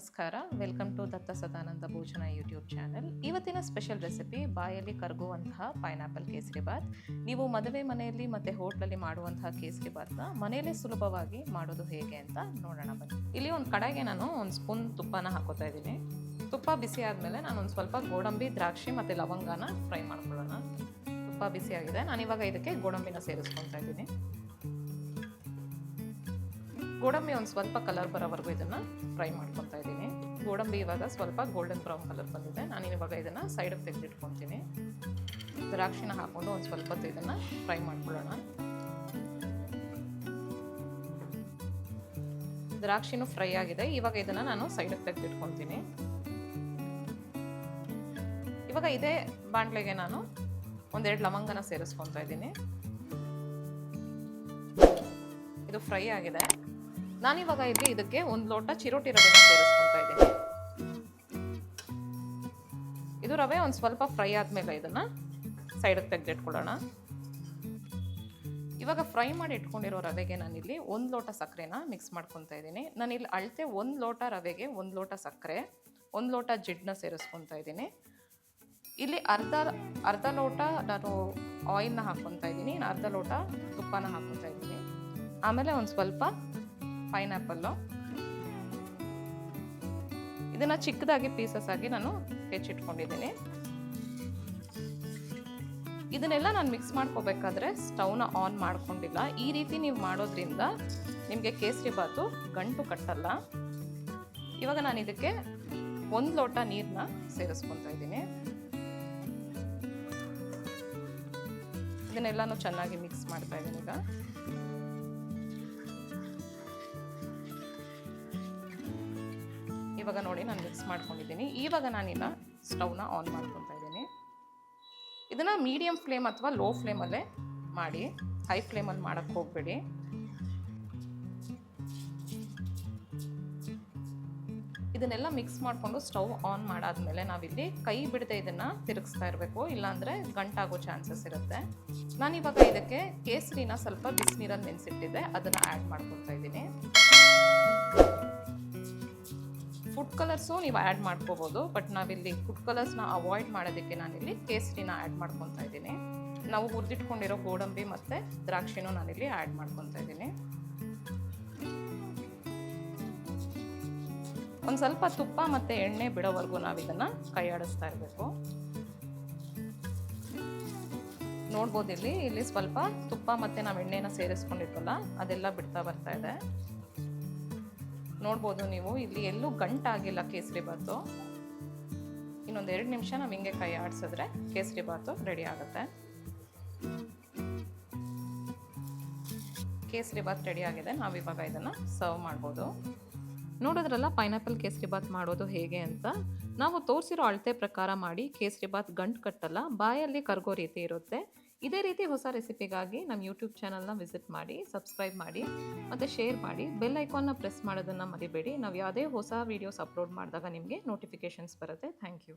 ನಮಸ್ಕಾರ. Welcome to Datta Sadananda Bhojana YouTube channel. ಇವತ್ತಿನ special recipe, ಬಾಯಲ್ಲಿ ಕರಗುವಂತಹ ಪೈನಾಪಲ್ ಕೇಸರಿ ಬಾತ್. ನೀವು ಮದುವೆ ಮನೆಯಲ್ಲಿ ಮತ್ತು ಹೋಟ್ಲಲ್ಲಿ ಮಾಡುವಂತಹ ಕೇಸರಿ ಬಾತ್ನ ಮನೆಯಲ್ಲೇ ಸುಲಭವಾಗಿ ಮಾಡೋದು ಹೇಗೆ ಅಂತ ನೋಡೋಣ ಬನ್ನಿ. ಇಲ್ಲಿ ಒಂದು ಕಡೆಗೆ ನಾನು ಒಂದು ಸ್ಪೂನ್ ತುಪ್ಪನ ಹಾಕೋತಾ ಇದ್ದೀನಿ. ತುಪ್ಪ ಬಿಸಿ ಆದಮೇಲೆ ನಾನು ಒಂದು ಸ್ವಲ್ಪ ಗೋಡಂಬಿ, ದ್ರಾಕ್ಷಿ ಮತ್ತು ಲವಂಗನ ಫ್ರೈ ಮಾಡ್ಕೊಳ್ಳೋಣ. ತುಪ್ಪ ಬಿಸಿ ನಾನು ನಾನಿವಾಗ ಇದಕ್ಕೆ ಗೋಡಂಬಿನ ಸೇರಿಸ್ಕೊತಾ ಇದ್ದೀನಿ. ಗೋಡಂಬಿ ಒಂದು ಸ್ವಲ್ಪ ಕಲರ್ ಬರೋವರೆಗೂ ಇದನ್ನು ಫ್ರೈ ಮಾಡ್ಕೊತಾ ಇದ್ದೀನಿ. ಗೋಡಂಬಿ ಇವಾಗ ಸ್ವಲ್ಪ ಗೋಲ್ಡನ್ ಬ್ರೌನ್ ಕಲರ್ ಬಂದಿದೆ. ನಾನು ಇವಾಗ ಇದನ್ನು ಸೈಡಿಗೆ ತೆಗೆದಿಟ್ಕೊತೀನಿ ದ್ರಾಕ್ಷಿನ ಹಾಕ್ಕೊಂಡು ಒಂದು ಸ್ವಲ್ಪ ಹೊತ್ತು ಇದನ್ನು ಫ್ರೈ ಮಾಡ್ಕೊಳ್ಳೋಣ. ದ್ರಾಕ್ಷಿನೂ ಫ್ರೈ ಆಗಿದೆ. ಇವಾಗ ಇದನ್ನು ನಾನು ಸೈಡಿಗೆ ತೆಗೆದಿಟ್ಕೊತೀನಿ ಇವಾಗ ಇದೇ ಬಾಂಡ್ಲೆಗೆ ನಾನು ಒಂದೆರಡು ಲವಂಗನ ಸೇರಿಸ್ಕೊತಾ ಇದ್ದೀನಿ. ಇದು ಫ್ರೈ ಆಗಿದೆ. ನಾನಿವಾಗ ಇಲ್ಲಿ ಇದಕ್ಕೆ ಒಂದು ಲೋಟ ಚಿರೋಟಿ ರವೆನ ಸೇರಿಸ್ಕೊತಾ ಇದ್ದೀನಿ. ಇದು ರವೆ ಒಂದು ಸ್ವಲ್ಪ ಫ್ರೈ ಆದಮೇಲೆ ಇದನ್ನು ಸೈಡಿಗೆ ತೆಗೆದಿಟ್ಕೊಳ್ಳೋಣ. ಇವಾಗ ಫ್ರೈ ಮಾಡಿ ಇಟ್ಕೊಂಡಿರೋ ರವೆಗೆ ನಾನಿಲ್ಲಿ ಒಂದು ಲೋಟ ಸಕ್ಕರೆನ ಮಿಕ್ಸ್ ಮಾಡ್ಕೊತಾ ಇದ್ದೀನಿ. ನಾನಿಲ್ಲಿ ಅಳತೆ ಒಂದು ಲೋಟ ರವೆಗೆ ಒಂದು ಲೋಟ ಸಕ್ಕರೆ ಒಂದು ಲೋಟ ಜಿಡ್ನ ಸೇರಿಸ್ಕೊತಾ ಇದ್ದೀನಿ. ಇಲ್ಲಿ ಅರ್ಧ ಅರ್ಧ ಲೋಟ ನಾನು ಆಯಿಲ್ನ ಹಾಕ್ಕೊತಾ ಇದ್ದೀನಿ, ಅರ್ಧ ಲೋಟ ತುಪ್ಪನ ಹಾಕ್ಕೊತಾ ಇದ್ದೀನಿ. ಆಮೇಲೆ ಒಂದು ಸ್ವಲ್ಪ ಪೈನಾಪಲ್ಲು. ಇದನ್ನು ಚಿಕ್ಕದಾಗಿ ಪೀಸಸ್ ಆಗಿ ನಾನು ಹೆಚ್ಚಿಟ್ಕೊಂಡಿದ್ದೀನಿ. ಇದನ್ನೆಲ್ಲ ನಾನು ಮಿಕ್ಸ್ ಮಾಡ್ಕೋಬೇಕಾದ್ರೆ ಸ್ಟವ್ನ ಆನ್ ಮಾಡ್ಕೊಂಡಿಲ್ಲ. ಈ ರೀತಿ ನೀವು ಮಾಡೋದ್ರಿಂದ ನಿಮಗೆ ಕೇಸರಿ ಬಾತು ಗಂಟು ಕಟ್ಟಲ್ಲ. ಇವಾಗ ನಾನು ಇದಕ್ಕೆ ಒಂದು ಲೋಟ ನೀರನ್ನ ಸೇರಿಸ್ಕೊತಾ ಇದ್ದೀನಿ. ಇದನ್ನೆಲ್ಲನೂ ಚೆನ್ನಾಗಿ ಮಿಕ್ಸ್ ಮಾಡ್ತಾ ಇದ್ದೀನಿ ಈಗ. ಇವಾಗ ನೋಡಿ ನಾನು ಮಿಕ್ಸ್ ಮಾಡ್ಕೊಂಡಿದ್ದೀನಿ. ಇವಾಗ ನಾನಿನ್ನ ಸ್ಟವ್ನ ಆನ್ ಮಾಡ್ಕೊತಾ ಇದ್ದೀನಿ. ಇದನ್ನು ಮೀಡಿಯಮ್ ಫ್ಲೇಮ್ ಅಥವಾ ಲೋ ಫ್ಲೇಮಲ್ಲೇ ಮಾಡಿ ಹೈ ಫ್ಲೇಮಲ್ಲಿ ಮಾಡೋಕ್ಕೆ ಹೋಗಬೇಡಿ. ಇದನ್ನೆಲ್ಲ ಮಿಕ್ಸ್ ಮಾಡಿಕೊಂಡು ಸ್ಟವ್ ಆನ್ ಮಾಡಾದ್ಮೇಲೆ ನಾವಿಲ್ಲಿ ಕೈ ಬಿಡದೆ ಇದನ್ನು ತಿರುಗಿಸ್ತಾ ಇರಬೇಕು. ಇಲ್ಲಾಂದರೆ ಗಂಟಾಗೋ ಚಾನ್ಸಸ್ ಇರುತ್ತೆ. ನಾನಿವಾಗ ಇದಕ್ಕೆ ಕೇಸರಿನ ಸ್ವಲ್ಪ ಬಿಸಿನೀರಲ್ಲಿ ನೆನೆಸಿಟ್ಟಿದ್ದೆ. ಅದನ್ನು ಆ್ಯಡ್ ಮಾಡ್ಕೊಳ್ತಾ ಇದ್ದೀನಿ. ಫುಡ್ ಕಲರ್ಸು ನೀವು ಆ್ಯಡ್ ಮಾಡ್ಕೋಬೋದು ಬಟ್ ನಾವಿಲ್ಲಿ ಫುಡ್ ಕಲರ್ಸ್ನ ಅವಾಯ್ಡ್ ಮಾಡೋದಕ್ಕೆ ನಾನಿಲ್ಲಿ ಕೇಸರಿನ ಆ್ಯಡ್ ಮಾಡ್ಕೊತಾ ಇದ್ದೀನಿ. ನಾವು ಹುರಿದಿಟ್ಕೊಂಡಿರೋ ಗೋಡಂಬಿ ಮತ್ತು ದ್ರಾಕ್ಷಿನೂ ನಾನಿಲ್ಲಿ ಆ್ಯಡ್ ಮಾಡ್ಕೊತಾ ಇದ್ದೀನಿ. ಒಂದು ಸ್ವಲ್ಪ ತುಪ್ಪ ಮತ್ತು ಎಣ್ಣೆ ಬಿಡೋವರೆಗೂ ನಾವು ಇದನ್ನು ಕೈಯಾಡಿಸ್ತಾ ಇರಬೇಕು. ನೋಡ್ಬೋದು ಇಲ್ಲಿ ಇಲ್ಲಿ ಸ್ವಲ್ಪ ತುಪ್ಪ ಮತ್ತು ನಾವು ಎಣ್ಣೆನ ಸೇರಿಸ್ಕೊಂಡಿದ್ವಲ್ಲ, ಅದೆಲ್ಲ ಬಿಡ್ತಾ ಬರ್ತಾ ಇದೆ. ನೋಡ್ಬೋದು ನೀವು. ಇಲ್ಲಿ ಎಲ್ಲೂ ಗಂಟಾಗಿಲ್ಲ ಕೇಸರಿ ಬಾತು ಇನ್ನೊಂದು ಎರಡು ನಿಮಿಷ ನಾವು ಹಿಂಗೆ ಕೈ ಆಡಿಸಿದ್ರೆ ಕೇಸರಿ ಬಾತು ರೆಡಿ ಆಗುತ್ತೆ. ಕೇಸರಿ ಬಾತ್ ರೆಡಿ ಆಗಿದೆ. ನಾವಿವಾಗ ಇದನ್ನು ಸರ್ವ್ ಮಾಡ್ಬೋದು. ನೋಡಿದ್ರಲ್ಲ ಪೈನಾಪಲ್ ಕೇಸರಿ ಬಾತ್ ಮಾಡೋದು ಹೇಗೆ ಅಂತ? ನಾವು ತೋರಿಸಿರೋ ಅಳತೆ ಪ್ರಕಾರ ಮಾಡಿ ಕೇಸರಿ ಬಾತ್ ಗಂಟು ಕಟ್ಟಲ್ಲ, ಬಾಯಲ್ಲಿ ಕರ್ಗೋ ರೀತಿ ಇರುತ್ತೆ. ಇದೇ ರೀತಿ ಹೊಸ ರೆಸಿಪಿಗಾಗಿ ನಮ್ಮ ಯೂಟ್ಯೂಬ್ ಚಾನಲ್ನ ವಿಸಿಟ್ ಮಾಡಿ, ಸಬ್ಸ್ಕ್ರೈಬ್ ಮಾಡಿ ಮತ್ತು ಶೇರ್ ಮಾಡಿ. ಬೆಲ್ ಐಕಾನ್ನ ಪ್ರೆಸ್ ಮಾಡೋದನ್ನು ಮರಿಬೇಡಿ. ನಾವು ಯಾವುದೇ ಹೊಸ ವೀಡಿಯೋಸ್ ಅಪ್ಲೋಡ್ ಮಾಡಿದಾಗ ನಿಮಗೆ ನೋಟಿಫಿಕೇಷನ್ಸ್ ಬರುತ್ತೆ. Thank you